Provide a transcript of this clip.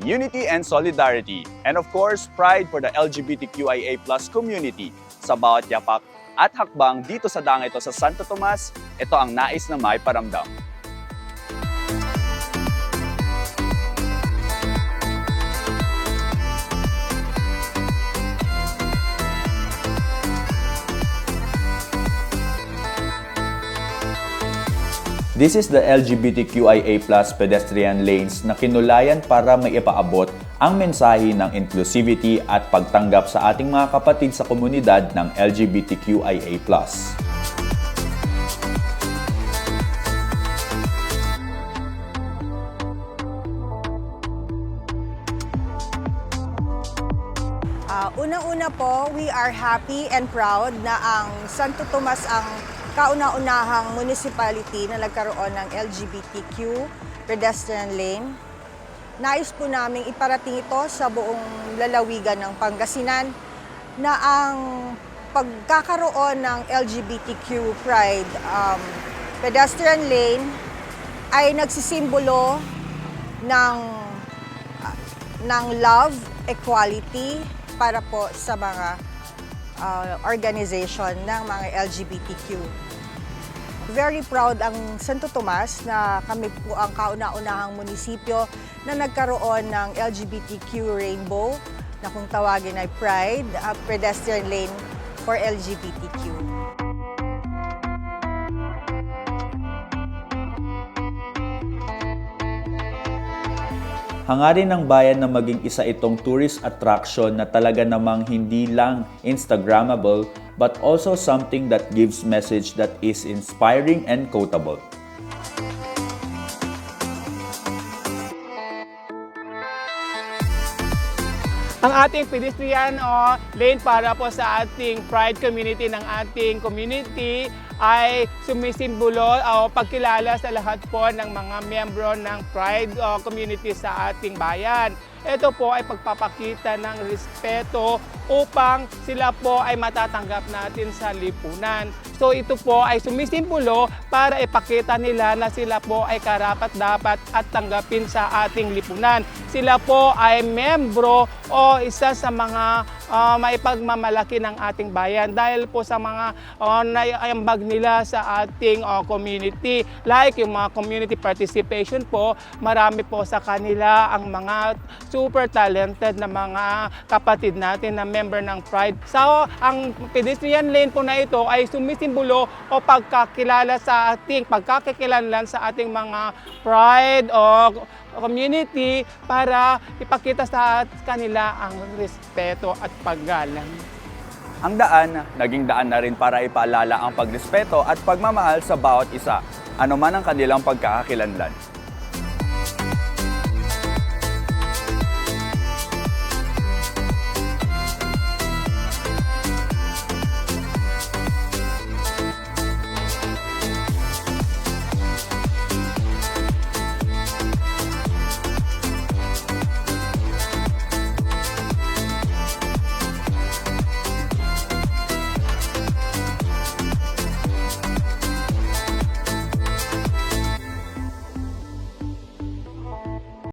unity and solidarity. And of course, pride for the LGBTQIA plus community. Sa bawat yapak at hakbang dito sa dang ito sa Santo Tomas, ito ang nais na may paramdam. This is the LGBTQIA pedestrian lanes na kinulayan para maipaabot ang mensahe ng inclusivity at pagtanggap sa ating mga kapatid sa komunidad ng LGBTQIA plus. Ah, Unang-una po, we are happy and proud na ang Santo Tomas ang kauna-unahang municipality na nagkaroon ng LGBTQ pedestrian lane. Nais po namin iparating ito sa buong lalawigan ng Pangasinan na ang pagkakaroon ng LGBTQ pride um, pedestrian lane ay nagsisimbolo ng ng love, equality para po sa mga uh, organization ng mga LGBTQ. Very proud ang Santo Tomas na kami po ang kauna-unahang munisipyo na nagkaroon ng LGBTQ rainbow na kung tawagin ay Pride, a pedestrian lane for LGBTQ. Hangarin ng bayan na maging isa itong tourist attraction na talaga namang hindi lang Instagrammable but also something that gives message that is inspiring and quotable. ang ating pedestrian o lane para po sa ating pride community ng ating community ay sumisimbolo o pagkilala sa lahat po ng mga miyembro ng pride o community sa ating bayan. Ito po ay pagpapakita ng respeto upang sila po ay matatanggap natin sa lipunan. So ito po ay sumisimbolo para ipakita nila na sila po ay karapat dapat at tanggapin sa ating lipunan. Sila po ay membro o isa sa mga ah, maipagmamalaki ng ating bayan dahil po sa mga uh, naiambag nila sa ating ah, community. Like yung mga community participation po, marami po sa kanila ang mga super talented na mga kapatid natin na member ng Pride. So, ang pedestrian lane po na ito ay sumisimbolo o pagkakilala sa ating, pagkakakilanlan sa ating mga Pride o community para ipakita sa kanila ang respeto at paggalang. Ang daan, naging daan na rin para ipaalala ang pagrespeto at pagmamahal sa bawat isa, anuman ang kanilang pagkakakilanlan.